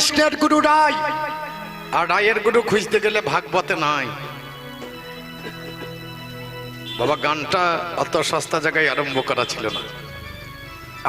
কৃষ্ণের গুরু রায় আর রায়ের গুরু খুঁজতে গেলে ভাগবতে নাই। বাবা, গানটা অত সস্তা জায়গায় আরম্ভ করা ছিল না।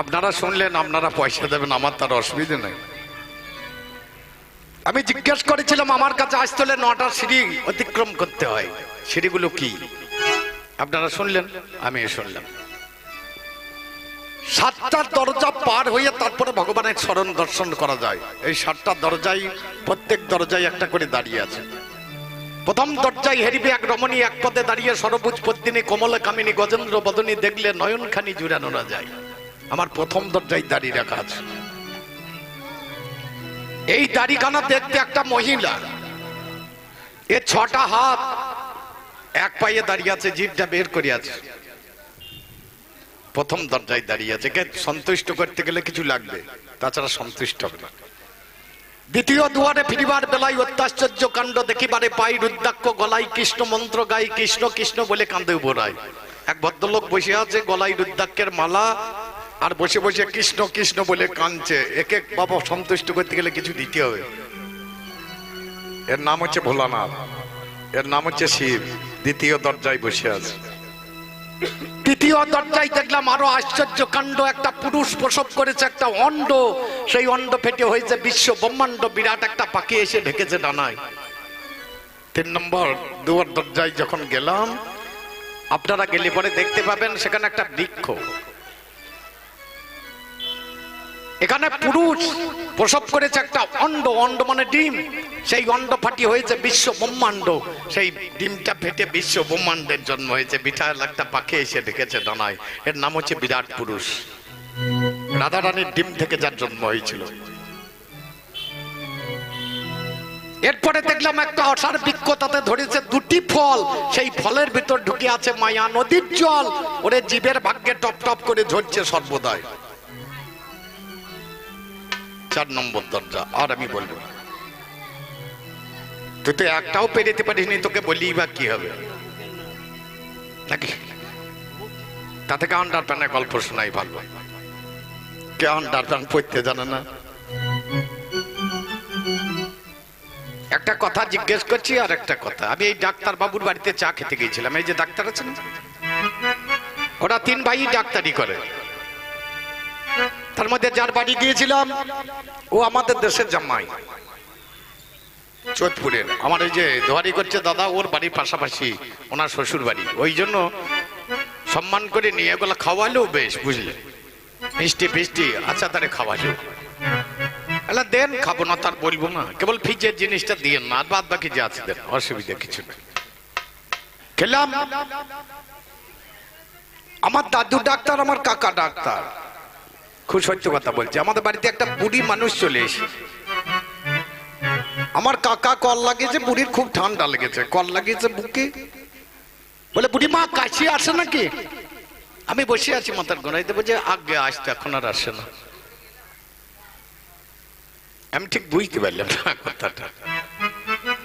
আপনারা শুনলেন, আপনারা পয়সা দেবেন, আমার তার অসুবিধে নেই। আমি জিজ্ঞেস করেছিলাম, আমার কাছে আসতে হলে নটা সিঁড়ি অতিক্রম করতে হয়। সিঁড়িগুলো কি? আপনারা শুনলেন আমি শুনলাম। সাতটা দরজা হয়ে তারপরে ভগবানের স্মরণ দর্শন করা যায়। এই সাতটা দরজায় প্রত্যেক দরজায় একটা করে দাঁড়িয়ে আছে। প্রথম দরজায় হেরিবে এক রমণী এক পদে দাঁড়িয়ে সরবুজ পদ্মিনী কমল কামিনী, গজেন্দ্র বদনী দেখলে নয়নখানি জুড়ানো না যায়। আমার প্রথম দরজায় দাঁড়িয়ে রাখা আছে। এই দাড়িখানা দেখতে একটা মহিলা। এ ছটা হাত এক পায়ে দাঁড়িয়ে আছে, জিভটা বের করিয়াছে। প্রথম দরজায় দাঁড়িয়ে আছে। সন্তুষ্ট করতে গেলে কিছু লাগবে। তাছাড়া সন্তুষ্ট হবে না। দ্বিতীয় দুয়ারে ফিরিবার বেলায় অত্যাশ্চর্য কাণ্ড দেখিবারে পাই রুদ্রাক্ষ গলায় কৃষ্ণ মন্ত্র গাই কৃষ্ণ কৃষ্ণ বলে কান্দে উবরায় এক ভদ্রলোক বসে আছে, গলায় রুদ্রাক্ষের মালা, আর বসে বসে কৃষ্ণ কৃষ্ণ বলে কাঁদছে। এক এক বাবা সন্তুষ্ট করতে গেলে কিছু দিতে হবে। এর নাম হচ্ছে ভোলানাথ। এর নাম হচ্ছে শিব। দ্বিতীয় দরজায় বসে আছে। তৃতীয় দরজায় দেখলাম আরও আশ্চর্য কাণ্ড। একটা পুরুষ প্রসব করেছে, একটা অন্ড সেই অন্ড ফেটে হয়েছে বিশ্ব ব্রহ্মাণ্ড, বিরাট একটা পাখি এসে ঢেকেছে ডানায়। তিন নম্বর, দুয়ার দরজায় যখন গেলাম, আপনারা গেলে পরে দেখতে পাবেন, সেখানে একটা বৃক্ষ। এখানে পুরুষ প্রসব করেছে একটা অন্ড অন্ড মানে ডিম। সেই অন্ড ফাটি হয়েছে বিশ্ব ব্রহ্মাণ্ড। সেই ডিমটা ফেটে বিশ্ব ব্রহ্মাণ্ডের জন্ম হয়েছে। বিঠার একটা পাখি এসে ডেকেছে ডানায়। এর নাম হচ্ছে বিরাট পুরুষ। রাধা রানীর ডিম থেকে যার জন্ম হয়েছিল। এরপরে দেখলাম একটা অসার বৃক্ষ তাতে ধরেছে দুটি ফল। সেই ফলের ভিতর ঢুকে আছে মায়া নদীর জল। ওরে জীবের ভাগ্যে টপ টপ করে ঝরছে সর্বদাই। চার নম্বর দরজা, আর আমি বলব তুই তো একটাও পেরেতে পারিসনি, তোকে বলি বা কি হবে? নাকি? তা থেকে আন্ডার গল্প শোনাই ভালো। কে আন্ডার প্যান পড়তে জানে না? একটা কথা জিজ্ঞেস করছি আর একটা কথা। আমি এই ডাক্তার বাবুর বাড়িতে চা খেতে গিয়েছিলাম, এই যে ডাক্তার আছেন। ওরা তিন ভাই ডাক্তারি করে। তার মধ্যে যার বাড়ি গিয়েছিলাম ও আমাদের দেশের জামাই। চোদপুরের আমার এই যে দোয়ারি করছে দাদা ওর বাড়ির পাশাপাশি ওনার শ্বশুর বাড়ি। ওই জন্য সম্মান করে নিয়ে এগুলো খাওয়ালেও বেশ বুঝলে? মিষ্টি ফিষ্টি আচ্ছা তারে খাওয়ালেও। এলা দেন খাব না তার বলব না। কেবল ফ্রিজের জিনিসটা দিয়ে না আর বাদ বাকি যে আছে দেন অসুবিধা কিছু নেই খেলাম। আমার দাদু ডাক্তার আমার কাকা ডাক্তার। খুব সত্য কথা বলছি। আমাদের বাড়িতে একটা বুড়ি মানুষ চলে এসে আমার কাকা কল লাগিয়েছে, বুড়ির খুব ঠান্ডা লেগেছে। কল লাগিয়েছে বুকে। বলে, বুড়ি মা কাশি আসে নাকি? আমি বসে আছি মাথার গোড়ায়। দেবো যে আগে আসতে এখন আর আসে না। আমি ঠিক বুঝতে পারলাম না কথাটা।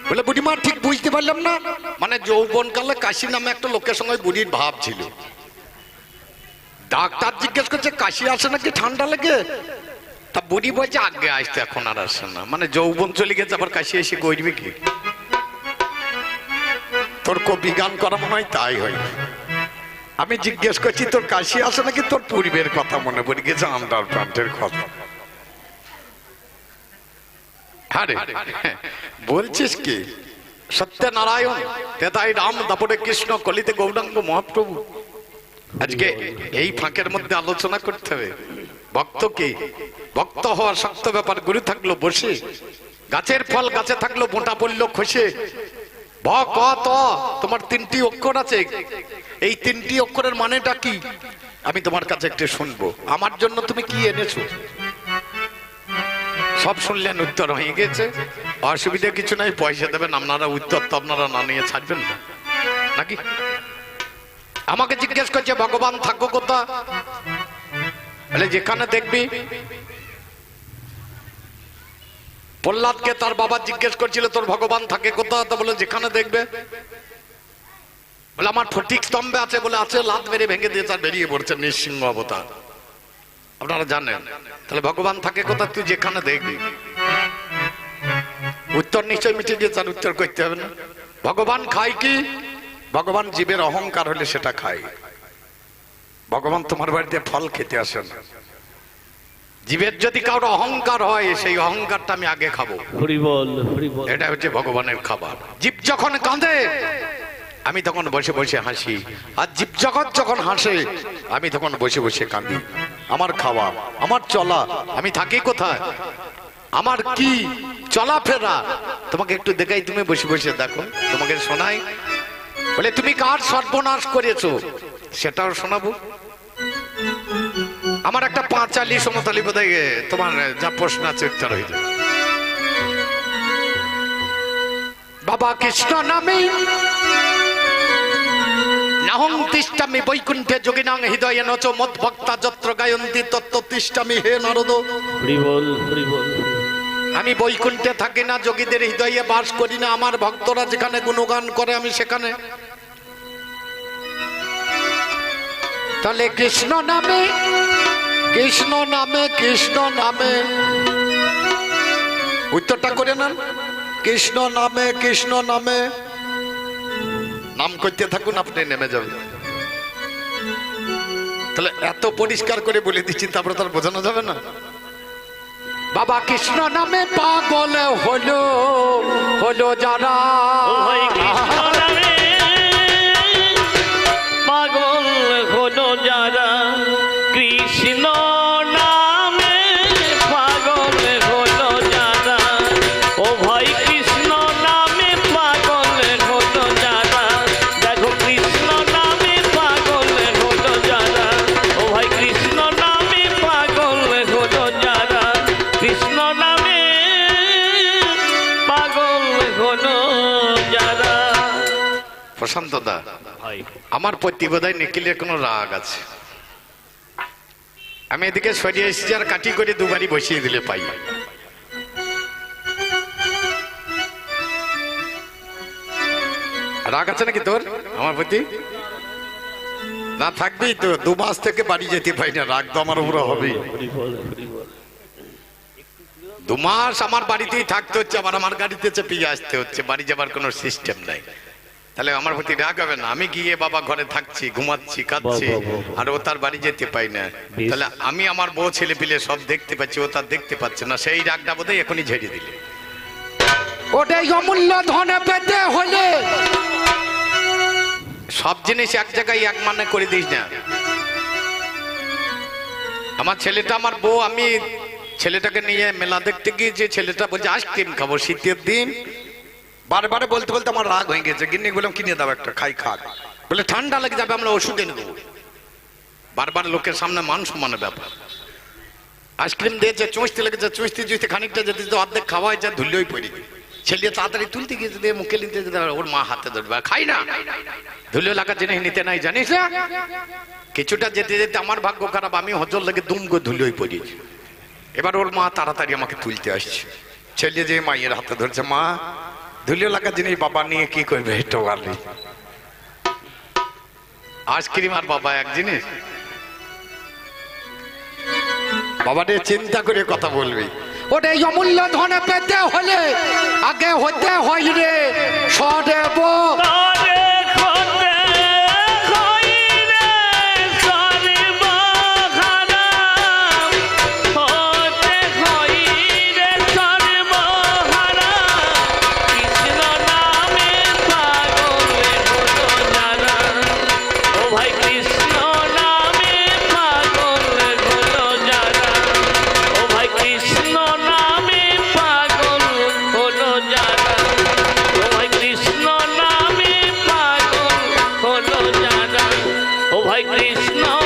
বলে বুড়িমা ঠিক বুঝতে পারলাম না। মানে যৌবন কালে কাশি নামে একটা লোকের সঙ্গে বুড়ির ভাব ছিল। ডাক্তার জিজ্ঞেস করছে, কাশি আসে নাকি? ঠান্ডা লেগে? তা বুড়ি বলছে, আগে আসতে, এখন আর আসে না। মানে যৌবন চলে গেছে, আবার কাশি এসে করবে কি? তোর কবি গান করা মনে হয় তাই হয়। আমি জিজ্ঞেস করছি, তোর কাশি আসে নাকি? তোর পূর্বের কথা মনে পড়ে গেছে আন্ডার প্যান্টের কথা। বলছিস কি? সত্যনারায়ণ, তেতাই রাম তারপরে কৃষ্ণ, কলিতে গৌরাঙ্গ মহাপ্রভু। আজকে এই ফাঁকের মধ্যে আলোচনা করতে হবে। ভক্ত কি ভক্ত হওয়া শক্ত ব্যাপার গুরু থাকল বসে, গাছের ফল গাছে থাকল মোটা পড়ল খসে। ভ ক ত তোমার তিনটি অক্ষর আছে। এই তিনটি অক্ষরের মানেটা কি? আমি তোমার কাছে একটু শুনব। আমার জন্য তুমি কি এনেছো? সব শুনলেন উত্তর হয়ে গেছে। অসুবিধা কিছু নাই, পয়সা দেবেন, আপনারা উত্তর তো আপনারা না নিয়ে ছাড়বেন না। নাকি? আমাকে জিজ্ঞেস করছে, ভগবান, থাকো কোথা বলে, যেখানে দেখবি। প্রহ্লাদকে তার বাবা জিজ্ঞেস করছিল, তোর ভগবান থাকে কোথা তো বলে, যেখানে দেখবে। বলে, আমার ফটিক স্তম্ভে আছে। বলে, আছে লাত মেরে ভেঙে দিয়ে তার বেরিয়ে পড়ছে নৃসিংহ অবতার। আপনারা জানেন। তাহলে, ভগবান থাকে কোথা তুই যেখানে দেখবি। উত্তর নিশ্চয় মিটে গিয়ে তার উত্তর করতে হবে না। ভগবান খায় কি? ভগবান জীবের অহংকার হলে সেটা খায়। ভগবান তোমার বাড়িতে ফল খেতে আসে না জীবের যদি কারোর অহংকার হয় সেই অহংকারটা আমি আগে খাব। এটা হচ্ছে ভগবানের খাবার। জীব যখন কাঁদে আমি তখন বসে বসে হাসি। আর জীব জগৎ যখন হাসে আমি তখন বসে বসে কাঁদি। আমার খাওয়া আমার চলা আমি থাকি কোথায়? আমার কি চলাফেরা? তোমাকে একটু দেখাই তুমি বসে বসে দেখো। তোমাকে শোনাই। বলে তুমি কার সর্বনাশ করেছ? সেটাও শোনাবো। আমার একটা পাঁচালি সমতালি বোধ তোমার যা প্রশ্ন আছে উত্তর হয়ে যাবে। বাবা কৃষ্ণ নামে নাহং তিষ্ঠামি বৈকুণ্ঠে যোগিনাং হৃদয়ে নচ মদ ভক্তা যত্র গায়ন্তি তত্ত্ব তিষ্ঠামি হে নারদ। আমি বৈকুণ্ঠে থাকি না যোগীদের হৃদয়ে বাস করি না আমার ভক্তরা যেখানে গুণগান করে আমি সেখানে তাহলে কৃষ্ণ নামে কৃষ্ণ নামে কৃষ্ণ নামে। উত্তরটা করে নেন। কৃষ্ণ নামে কৃষ্ণ নামে। নাম করতে থাকুন, আপনি নেমে যাবেন। তাহলে এত পরিষ্কার করে বলে দিচ্ছি, তারপরে তার বোঝানো যাবে না। বাবা কৃষ্ণ নামে পাগল হলো হলো যারা আমার প্রতি বোধহয় নিখিলের কোনো রাগ আছে। আমি এদিকে সরিয়ে এসেছি আর কাটি করে দুবারই বসিয়ে দিলে পাই। রাগ আছে নাকি তোর, আমার প্রতি? না থাকবেই তো, দু মাস থেকে বাড়ি যেতে পাই না, রাগ তো আমার উপরে বল দু মাস আমার বাড়িতেই থাকতে হচ্ছে, আবার আমার গাড়িতে চেপে আসতে হচ্ছে, বাড়ি যাবার কোনো সিস্টেম নাই। তাহলে আমার প্রতি রাগ হবে না। আমি গিয়ে বাবা ঘরে থাকছি ঘুমাচ্ছি বাহ। আর ও তার বাড়ি যেতে পাই না। তাহলে আমি আমার বউ ছেলে পিলে সব দেখতে পাচ্ছি ও তার দেখতে পাচ্ছে না। সেই রাগটা বোধহয় এখনই ঝেড়ে দিলে। ওটাই অমূল্য ধনে পেতে হলে। সব জিনিস এক জায়গায় এক মানে করে দিস না। আমার ছেলেটা আমার বউ আমি ছেলেটাকে নিয়ে মেলা দেখতে গিয়েছি। ছেলেটা বলছে আইসক্রিম খাব শীতের দিন। বারবারে বলতে বলতে আমার রাগ হয়ে গেছে। গিন্নি বললাম, কিনে দাও একটা, খাই, খাক। বলে, ঠান্ডা লেগে যাবে, আমরা ওষুধ এনে দেবো। বারবার লোকের সামনে মান সম্মানের ব্যাপার। আইসক্রিম দিয়েছে চুঁচতে লেগেছে চুঁচতে চুঁচতে খানিকটা যেতে যেতে অর্ধেক খাওয়া হয়েছে ধুলেই পড়ে ছেলে তাড়াতাড়ি তুলতে গিয়েছে দিয়ে মুখে নিতে যেতে ওর মা হাতে ধরবে। খাই না। ধুলে লাগা জিনিস নিতে নাই, জানিস না? কিছুটা যেতে যেতে আমার ভাগ্য খারাপ, আমি হজর লেগে দুমগো ধুলোই পড়েছি এবার ওর মা তাড়াতাড়ি আমাকে তুলতে আসছে। ছেলে যে মায়ের হাতে ধরছে, মা ধুলিও লাগা জিনিস বাবা নিয়ে কি করবে হেঁটে পারলি আইসক্রিম আর বাবা এক জিনিস। বাবা রে চিন্তা করে কথা বলবি। ওটা এই অমূল্য ধনে পেতে হলে আগে হতে হয় রে। সদেব like this, no.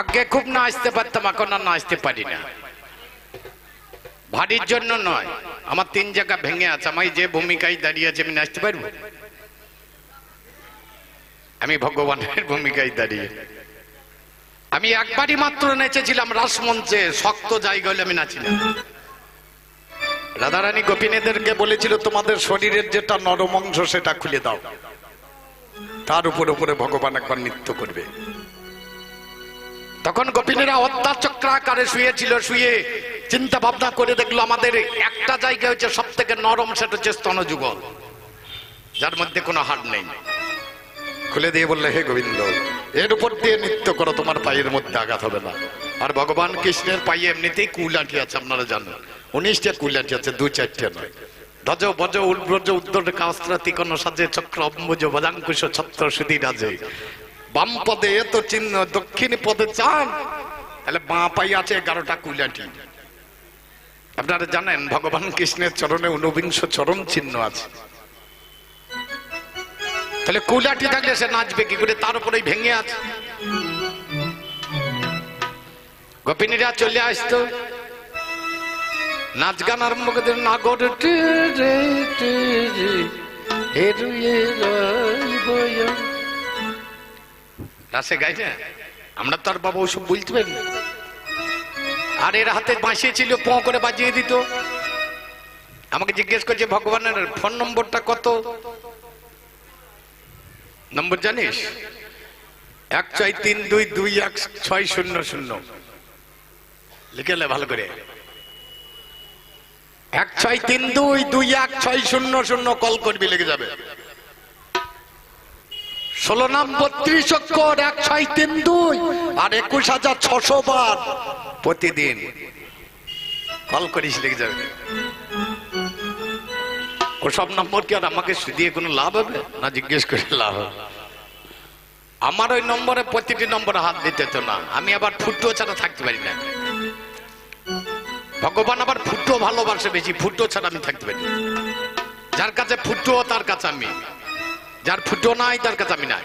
আগে খুব নাচতে পারতাম, এখন আর নাচতে পারি না। ভারীর জন্য নয়, আমার তিন জায়গা ভেঙে আছে আমি যে ভূমিকায় দাঁড়িয়ে আছে, আমি নাচতে পারব? আমি ভগবানের ভূমিকায় দাঁড়িয়ে। আমি একবারই মাত্র নেচেছিলাম রাসমঞ্চে, শক্ত জায়গা হলে আমি নাচি না। রাধারানী গোপিনীদেরকে বলেছিল, তোমাদের শরীরের যেটা নরম অংশ, সেটা খুলে দাও। তার উপর উপরে ভগবান একবার নৃত্য করবে। তখন গোপিনীরা অত্যাচক্রাকারে শুয়েছিল, শুয়ে চিন্তা ভাবনা করে দেখল আমাদের একটা জায়গা হচ্ছে সব থেকে নরম, সেটা হচ্ছে স্তনযুগল। যার মধ্যে কোনো হাড় নেই। খুলে দিয়ে বললে, হে গোবিন্দ, এর উপর দিয়ে নৃত্য করো, তোমার পায়ের মধ্যে আঘাত হবে না। আর ভগবান কৃষ্ণের পায়ে এমনিতেই কুলাঠি আছে, আপনারা জানেন। উনিশটা কুলাঠি আছে, দু চারটে নয়। ধ্বজ বজ উদ্ব্রজ উদ্দর কাস্ত্র তিকন সাজে, চক্র, অম্বুজ বজাঙ্কুশ ছত্র সুধী রাজে বাম পদে এত চিহ্ন, দক্ষিণ পদে চান তাহলে বাঁ পাই আছে এগারোটা কুলাঠি আপনারা জানেন, ভগবান কৃষ্ণের চরণে ঊনবিংশ চরণ চিহ্ন আছে। তাহলে কুলাটি থাকলে সে নাচবে কি করে? তার উপরেই ভেঙে আছে। গোপিনীরা চলে আসতো। নাচ গান আরম্ভ করে নাগর রে টে রে হেরুয়ে রইবয়। রাসে গাই না। আমরা তো আর বাবা ওসব বলতে পারি না। আর এর হাতে বাঁশিয়ে ছিল, প করে বাজিয়ে দিত। আমাকে জিজ্ঞেস করছে, ভগবানের ফোন নম্বরটা কত? নম্বর জানিস? এক ছয় তিন দুই দুই এক ছয় শূন্য শূন্য। লিখে লে ভালো করে। এক ছয় তিন দুই দুই এক ছয় শূন্য শূন্য কল করবি, লেগে যাবে। ষোলো নাম বত্রিশ অক্ষর, এক ছয় তিন দুই আর একুশ হাজার ছশো বার প্রতিদিন। কল করিস লেগে যাবে। ওসব নম্বর কি আর আমাকে দিয়ে কোনো লাভ হবে? না জিজ্ঞেস করে লাভ হবে। আমার ওই নম্বরে প্রতিটি নম্বরে হাত দিতে তো না। আমি আবার ফুটো ছাড়া থাকতে পারি না। ভগবান আবার ফুটো ভালোবাসে বেশি। ফুটো ছাড়া আমি থাকতে পারি। যার কাছে ফুটো, তার কাছে আমি। যার ফুটো নাই তার কাছে আমি নাই।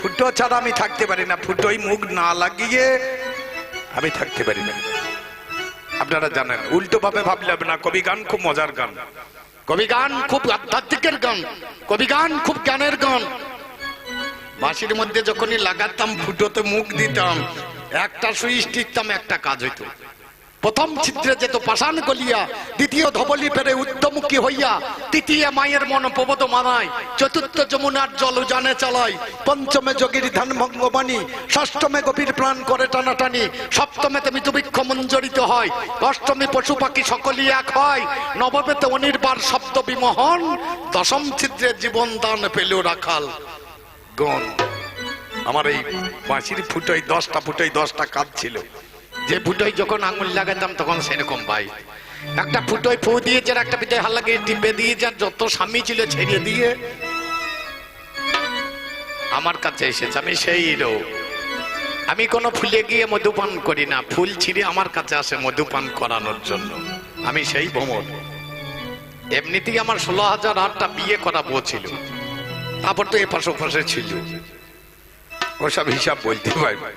ফুটো ছাড়া আমি থাকতে পারি না। ফুটোই মুখ না লাগিয়ে আমি থাকতে পারি না। আপনারা জানেন উল্টো ভাবে ভাবলে হবে না কবি গান খুব মজার গান। কবি গান খুব আধ্যাত্মিকের গান কবি গান খুব জ্ঞানের গান। বাঁশির মধ্যে যখনই লাগাতাম ফুটোতে মুখ দিতাম একটা সুইচ টিকতাম একটা কাজ হইতো। প্রথম ছিদ্রে যেত পাষাণ গলিয়া, দ্বিতীয় ধবলি পেরে উদ্যমুখী হইয়া, তৃতীয় মায়ের মন প্রবোধ মানায়, চতুর্থ যমুনার জল জানে চালায়, পঞ্চমে যোগীর ধ্যান ভঙ্গবাণী ষষ্ঠমে গভীর প্রাণ করে টানাটানি সপ্তমে তুমি দুবিক্ষ মঞ্জরিত হয়, অষ্টমী পশু পাখি সকলই এক হয় নবমেতে অনির্বার শব্দ বিমোহন, দশম ছিদ্রে জীবন দান পেল রাখাল গণ। আমার এই বাঁশির ফুটোই দশটা ফুটোই দশটা কাজ ছিল যে ফুটোয় যখন আঙুল লাগাতাম, তখন সেরকম ভাই একটা ফুটোয় ফু দিয়েছে আর একটা পিঠে হাল লাগিয়ে টিপে দিয়েছে, আর যত স্বামী ছিল ছেড়ে দিয়ে। আমার কাছে এসেছে, আমি সেই রোগ আমি কোনো ফুলে গিয়ে মধুপান করি না, ফুল ছিঁড়ে আমার কাছে আসে মধুপান করানোর জন্য। আমি সেই ভ্রমণ। এমনিতেই আমার ষোলো হাজার আটটা বিয়ে করা ছিল। তারপর তো এ পাশে ছিল। ওসব হিসাব বলতে পারবে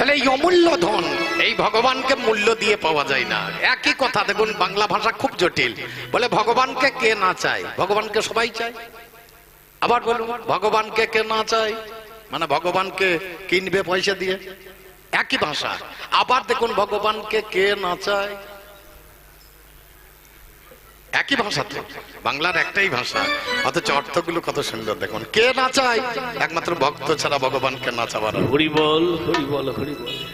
তাহলে এই অমূল্য ধন, এই ভগবানকে মূল্য দিয়ে পাওয়া যায় না। একই কথা, দেখুন, বাংলা ভাষা খুব জটিল। বলে, ভগবানকে কে না চায়? ভগবানকে সবাই চায়। আবার বলুন, ভগবানকে কে না চায়? মানে ভগবানকে কিনবে পয়সা দিয়ে। একই ভাষা। আবার দেখুন, ভগবানকে কে না চায়? একই ভাষাতে বাংলার একটাই ভাষা। অথচ অর্থগুলো কত সুন্দর দেখুন। কে না চায়? একমাত্র ভক্ত ছাড়া ভগবানকে না চাওয়ার হরি হরিবল হরি বল হরি বল